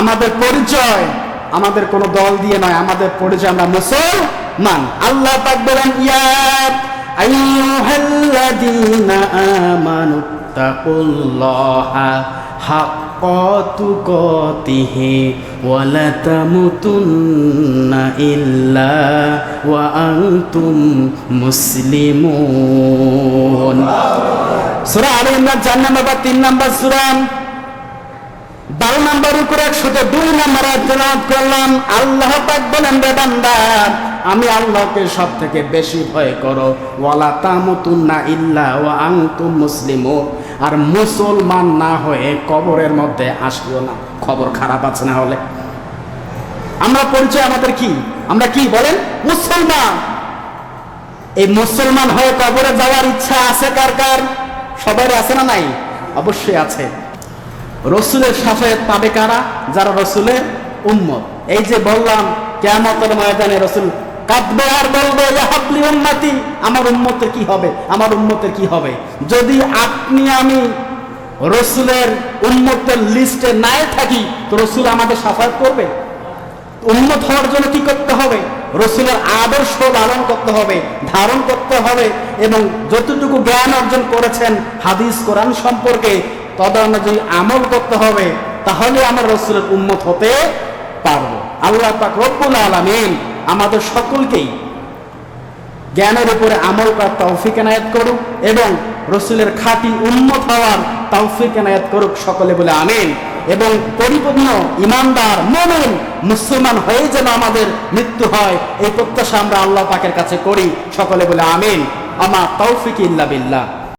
আমাদের পরিচয় আমাদের কোনো দল দিয়ে নয়, আমাদের পরিচয় আমরা মুসলমান। আল্লাহ পাক বলেন, ইয়া আইয়ুহাল্লাযীনা আমানু তাকুল্লাহা হাক্কা তুকাতিহি ওয়া লা তামুতুন্না ইল্লা ওয়া আনতুম মুসলিমুন। সূরা আলে ইমরান 4 নম্বর বা 3 নম্বর সূরা নম্বর উপরে একশত দুই নম্বর তেলাওয়াত করলাম। আল্লাহ পাক বলেন রে বান্দা, আমি আল্লাহকে সব থেকে বেশি ভয় করো। ওয়ালা তামুতুন্না ইল্লা ওয়া আনতুম মুসলিমুন। আর মুসলমান না হয়ে কবরের মধ্যে আসিও না। খবর খারাপ আছে না হলে? আমরা পরিচয় আমাদের কি? আমরা কি বলেন? মুসলমান। এই মুসলমান হয়ে কবরে যাওয়ার ইচ্ছা আছে কার কার? সবার আছে না নাই? অবশ্যই আছে। রসুলের সাফায়াত পাবে কারা? যারা রসুলের উম্মত। এই যে বললাম, কেয়ামতের ময়দানে রসুল কাঁদবে আর বলবে হাবলি আমার উম্মতের কি হবে? আমার উম্মতের কি হবে? যদি আপনি আমি রসুলের উম্মতের লিস্টে নাই থাকি, তো রসুল আমাদের সাফায়াত করবে? উন্নত হওয়ার জন্য কি করতে হবে? রসুলের আদর্শ লালন করতে হবে, ধারণ করতে হবে, এবং যতটুকু জ্ঞান অর্জন করেছেন হাদিস, কোরআন সম্পর্কে তদানুযায়ী আমল করতে হবে, তাহলে আমরা রসুলের উন্মত হতে পারব। আল্লাহ পাক রব্বুল আলামিন আমাদের সকলকেই জ্ঞানের উপরে আমল করার তৌফিক এনায়াত করুক এবং রসুলের খাঁটি উন্মত হওয়ার তৌফিক এনায়াত করুক সকলে বলে আমিন। এবং পরিপূর্ণ ইমানদার, মমিন, মুসলমান হয়ে যেন আমাদের মৃত্যু হয়, এই প্রত্যাশা আমরা আল্লাহ পাকের কাছে করি, সকলে বলে আমিন। আমার তৌফিক ইল্লা বিল্লাহ।